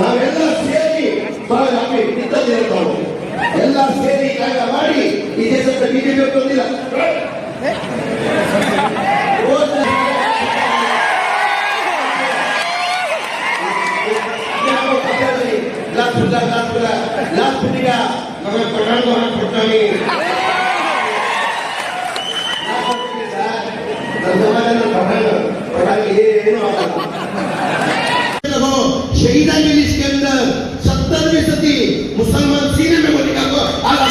ನಾವೆಲ್ಲ ಸೇರಿ ನಮಗೆ ನಿಂತಲ್ಲಿರೋ ನಾವು ಎಲ್ಲ ಸೇರಿ ಕಾರ್ಯ ಮಾಡಿ ಈ ದೇಶದ ಬಿಜೆಪಿ ಬಂದಿಲ್ಲ ಏನು ಆಗಲ್ಲ मुसलमान सीने में बोली का आला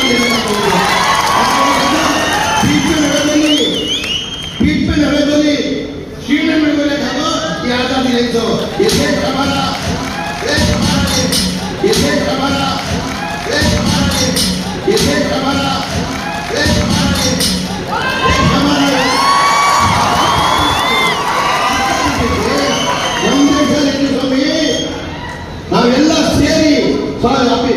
बीच में लड़े बोली बीच में लड़े बोली सीने में बोले खाओ ये आजादी नहीं तो ये देश हमारा देश हमारा ये देश हमारा देश हमारा ये देश हमारा देश हमारा देश हमारा ನಮ್ಮ ದೇಶದಲ್ಲಿ ಸ್ವಾಮಿ ನಾವೆಲ್ಲ ಸೇರಿ ಸ್ವಾಮಿ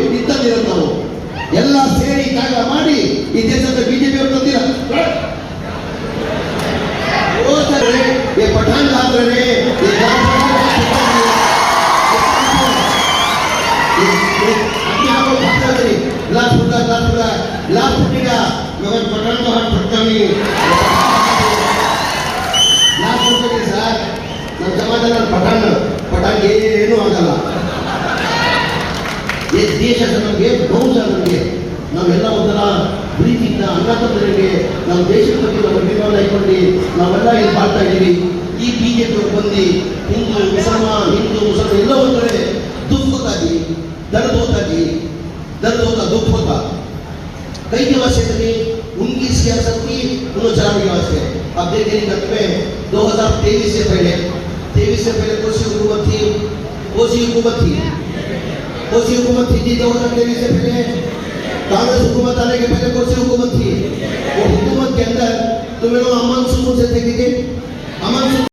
કામ ફક્ત કરી લાખ રૂપિયા લાખ રૂપિયા લાખ રૂપિયા મગજ ಸರ್ ನಮ್ಮ ಸಮಾಜದ ಪಟಣ ಪಟಣ ಏನೂ ಆಗಲ್ಲ ಈ ದೇಶ ನಮಗೆ ಬಹುಶ ನಮಗೆ ನಾವೆಲ್ಲ ಒಂಥರ ಪ್ರೀತಿಯಿಂದ ಅನ್ನ ತಂದರಿಗೆ ನಮ್ಮ ದೇಶದ ಬಗ್ಗೆ ನಾವು ಅಭಿಮಾನ ಇಟ್ಕೊಂಡು ನಾವೆಲ್ಲ ಇಲ್ಲಿ ಮಾಡ್ತಾ ಇದ್ದೀವಿ ಈ ಬಿಜೆಪಿ ಬಂದು ಹಿಂದೂ, ಮುಸಲ್ಮಾನ್ ಹಿಂದೂ ಮುಸಲ್ಮಾನ್ कई के वास्ते थे उनकी सियासत की उन्होंने चलाने के वास्ते अब देखिए निकट में 2023 से पहले 23 से पहले कौन सी हुकूमत थी कौन सी हुकूमत थी कौन सी हुकूमत थी जी 2023 से पहले कांग्रेस हुकूमत आने के पहले कौन सी हुकूमत थी वो हुकूमत के अंदर तुम्हें लोग अमन सुकून से थे अमन सुकून